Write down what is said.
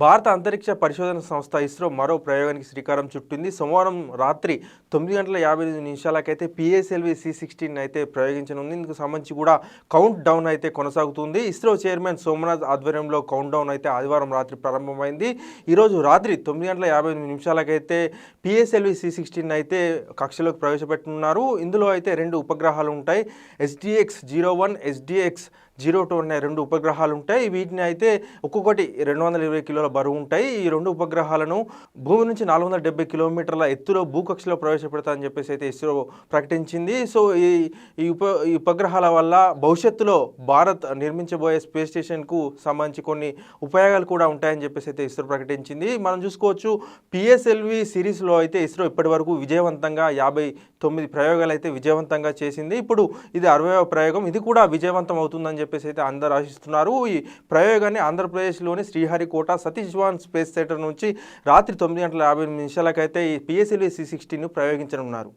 భారత అంతరిక్ష పరిశోధన సంస్థ ఇస్రో మరో ప్రయోగానికి శ్రీకారం చుట్టింది. సోమవారం రాత్రి తొమ్మిది గంటల యాభై ఎనిమిది నిమిషాలకైతే పిఎస్ఎల్వి సి సిక్స్టీన్ అయితే ప్రయోగించనుంది. ఇందుకు సంబంధించి కూడా కౌంట్ డౌన్ అయితే కొనసాగుతుంది. ఇస్రో చైర్మన్ సోమనాథ్ ఆధ్వర్యంలో కౌంట్ డౌన్ అయితే ఆదివారం రాత్రి ప్రారంభమైంది. ఈరోజు రాత్రి తొమ్మిది గంటల యాభై ఎనిమిది నిమిషాలకైతే పిఎస్ఎల్వి సి సిక్స్టీన్ అయితే కక్షలోకి ప్రవేశపెట్టనున్నారు. ఇందులో అయితే రెండు ఉపగ్రహాలు ఉంటాయి. SDX zero one SDX zero two అనే రెండు ఉపగ్రహాలు ఉంటాయి. వీటిని అయితే ఒక్కొక్కటి రెండు వందల ఇరవై కిలోల బరువు ఉంటాయి. ఈ రెండు ఉపగ్రహాలను భూమి నుంచి నాలుగు వందల డెబ్బై కిలోమీటర్ల ఎత్తులో భూకక్షలో ప్రవేశపెడతామని చెప్పేసి అయితే ఇస్రో ప్రకటించింది. సో ఈ ఈ ఉప ఈ ఉపగ్రహాల వల్ల భవిష్యత్తులో భారత్ నిర్మించబోయే స్పేస్ స్టేషన్కు సంబంధించి కొన్ని ఉపయోగాలు కూడా ఉంటాయని చెప్పేసి అయితే ఇస్రో ప్రకటించింది. మనం చూసుకోవచ్చు పిఎస్ఎల్వి సిరీస్లో అయితే ఇస్రో ఇప్పటి వరకు విజయవంతంగా యాభై తొమ్మిది ప్రయోగాలు అయితే విజయవంతంగా చేసింది. ఇప్పుడు ఇది అరవై ప్రయోగం. ఇది కూడా విజయవంతం అవుతుందని చెప్పి చెప్పేసి అయితే అందరు ఆశిస్తున్నారు. ఈ ప్రయోగాన్ని ఆంధ్రప్రదేశ్లోని శ్రీహరికోట సతీష్ ధవాన్ స్పేస్ సెంటర్ నుంచి రాత్రి తొమ్మిది గంటల యాభై నిమిషాలకైతే ఈ పిఎస్ఎల్వి సి సిక్స్టీన్ ప్రయోగించనున్నారు.